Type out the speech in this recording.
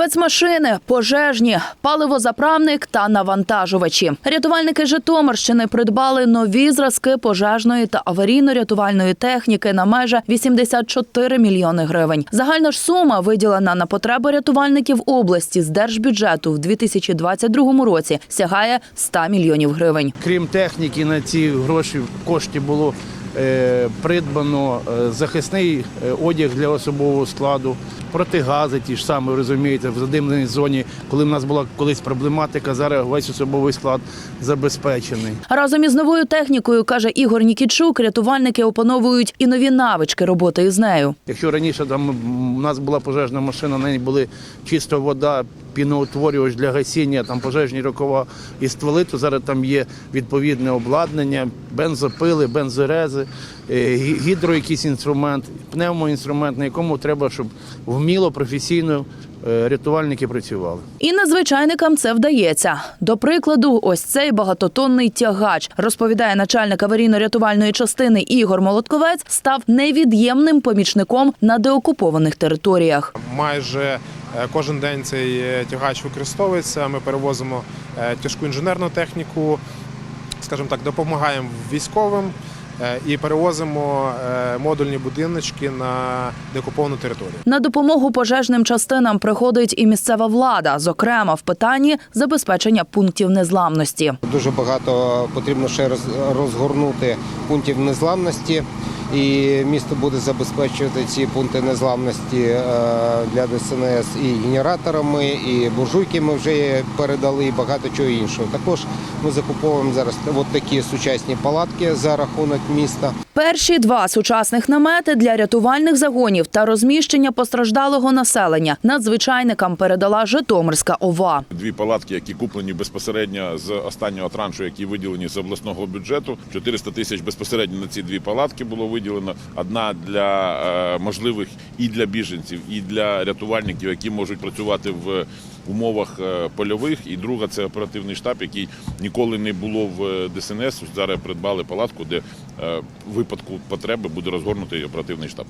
Спецмашини, пожежні, паливозаправник та навантажувачі. Рятувальники Житомирщини придбали нові зразки пожежної та аварійно-рятувальної техніки на майже 84 мільйони гривень. Загальна ж сума, виділена на потреби рятувальників області з держбюджету в 2022 році, сягає 100 мільйонів гривень. Крім техніки, на ці гроші кошти було придбано е, захисний е, одяг для особового складу, протигази, ті ж самі розумієте, в задимленій зоні, коли в нас була колись проблематика, зараз весь особовий склад забезпечений. Разом із новою технікою, каже Ігор Нікічук, рятувальники опановують і нові навички роботи із нею. Якщо раніше там у нас була пожежна машина, на ній були чисто вода, піноутворювач для гасіння, там пожежні рукава і стволи, то зараз там є відповідне обладнання, бензопили, бензорези, е, гідро якийсь інструмент, пневмоінструмент, на якому треба, щоб вміло, професійно е, рятувальники працювали. І надзвичайникам це вдається. До прикладу, ось цей багатотонний тягач, розповідає начальник аварійно-рятувальної частини Ігор Молотковець, став невід'ємним помічником на деокупованих територіях. Майже кожен день цей е, тягач використовується. Ми перевозимо е, тяжку інженерну техніку, скажімо так, допомагаємо військовим е, і перевозимо е, модульні будиночки на деокуповану територію. На допомогу пожежним частинам приходить і місцева влада, зокрема в питанні забезпечення пунктів незламності. Дуже багато потрібно ще роз- розгорнути пунктів незламності. І місто буде забезпечувати ці пункти незламності е, для ДСНС і генераторами, і буржуйки ми вже передали, і багато чого іншого. Також ми закуповуємо зараз от такі сучасні палатки за рахунок міста. Перші два сучасних намети для рятувальних загонів та розміщення постраждалого населення надзвичайникам передала Житомирська ОВА. Дві палатки, які куплені безпосередньо з останнього траншу, які виділені з обласного бюджету. 400 тисяч безпосередньо на ці дві палатки було виділено. Одна для е, можливих і для біженців, і для рятувальників, які можуть працювати в умовах е, польових. І друга це оперативний штаб, який ніколи не було в ДСНС. Зараз придбали палатку, де е, випадку потреби буде розгорнутий оперативний штаб.